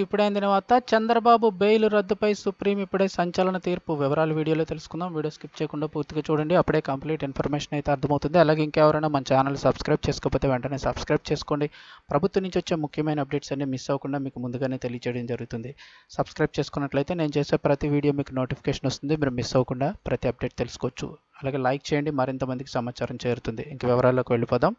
ఇప్పుడైన తర్వాత Chandrababu bail రద్దుపై supreme ఇప్పుడే సంచలన తీర్పు వివరాలు వీడియోలో తెలుసుకుందాం. వీడియో స్కిప్ చేయకుండా పూర్తిగా చూడండి. అప్పుడే కంప్లీట్ ఇన్ఫర్మేషన్ అయితే అర్థమవుతుంది. అలాగే ఇంకెవరైనా మన ఛానల్ సబ్స్క్రైబ్ చేసుకోకపోతే వెంటనే సబ్స్క్రైబ్ చేసుకోండి. ప్రభుత్వం నుంచి వచ్చే ముఖ్యమైన అప్డేట్స్ అన్ని మిస్ అవ్వకుండా మీకు ముందుగానే తెలియజేయడం జరుగుతుంది. సబ్స్క్రైబ్ చేసుకున్నట్లయితే నేను చేసే ప్రతి వీడియో మీకు నోటిఫికేషన్ వస్తుంది. మీరు మిస్ అవ్వకుండా ప్రతి అప్డేట్ తెలుసుకోవచ్చు. అలాగే లైక్ చేయండి. మరింత మందికి సమాచారం చేరుతుంది. ఇంక వివరాల్లోకి వెళ్ళిపోదాం.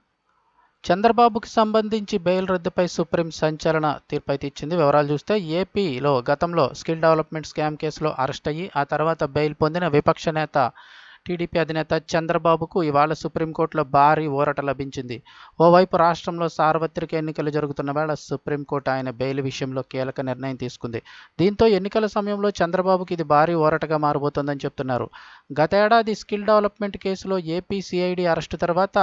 చంద్రబాబుకి సంబంధించి బెయిల్ రద్దుపై సుప్రీం సంచలన తీర్పు అయితే ఇచ్చింది. వివరాలు చూస్తే ఏపీలో గతంలో స్కిల్ డెవలప్మెంట్ స్కామ్ కేసులో అరెస్ట్ అయ్యి ఆ తర్వాత బెయిల్ పొందిన విపక్ష నేత టీడీపీ అధినేత చంద్రబాబుకు ఇవాళ సుప్రీంకోర్టులో భారీ ఊరట లభించింది. ఓవైపు రాష్ట్రంలో సార్వత్రిక ఎన్నికలు జరుగుతున్న వేళ సుప్రీంకోర్టు ఆయన బెయిల్ విషయంలో కీలక నిర్ణయం తీసుకుంది. దీంతో ఎన్నికల సమయంలో చంద్రబాబుకి ఇది భారీ ఊరటగా మారబోతోందని చెప్తున్నారు. గతేడాది స్కిల్ డెవలప్మెంట్ కేసులో ఏపీ సిఐడి అరెస్టు తర్వాత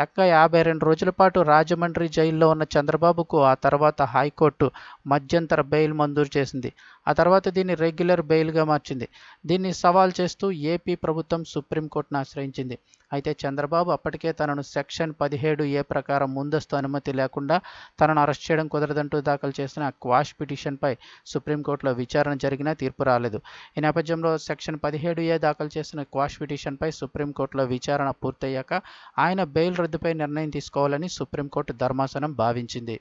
ఎక్క యాభై రెండు రోజుల పాటు రాజమండ్రి జైల్లో ఉన్న చంద్రబాబుకు ఆ తర్వాత హైకోర్టు మధ్యంతర బెయిల్ మంజూరు చేసింది. ఆ తర్వాత దీన్ని రెగ్యులర్ బెయిల్గా మార్చింది. దీన్ని సవాల్ చేస్తూ ఏపీ ప్రభుత్వం సుప్రీంకోర్టును ఆశ్రయించింది. అయితే చంద్రబాబు అప్పటికే తనను సెక్షన్ పదిహేడు ఏ ప్రకారం ముందస్తు అనుమతి లేకుండా తనను అరెస్ట్ చేయడం కుదరదంటూ దాఖలు చేసిన క్వాష్ పిటిషన్పై సుప్రీంకోర్టులో విచారణ జరిగినా తీర్పు రాలేదు. ఈ నేపథ్యంలో సెక్షన్ పదిహేడు ఏ దాఖలు చేసిన క్వాష్ పిటిషన్పై సుప్రీంకోర్టులో విచారణ పూర్తయ్యాక ఆయన బెయిల్ రద్దుపై నిర్ణయం తీసుకోవాలని సుప్రీంకోర్టు ధర్మాసనం భావించింది.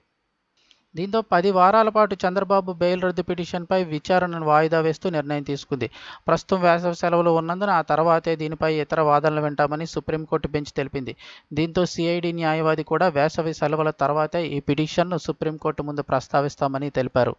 దీంతో పది వారాల పాటు చంద్రబాబు బెయిల్ రద్దు పిటిషన్పై విచారణను వాయిదా వేస్తూ నిర్ణయం తీసుకుంది. ప్రస్తుతం వేసవి సెలవులు ఉన్నందున ఆ తర్వాతే దీనిపై ఇతర వాదనలు వింటామని సుప్రీంకోర్టు బెంచ్ తెలిపింది. దీంతో సిఐడి న్యాయవాది కూడా వేసవి సెలవుల తర్వాతే ఈ పిటిషన్ను సుప్రీంకోర్టు ముందు ప్రస్తావిస్తామని తెలిపారు.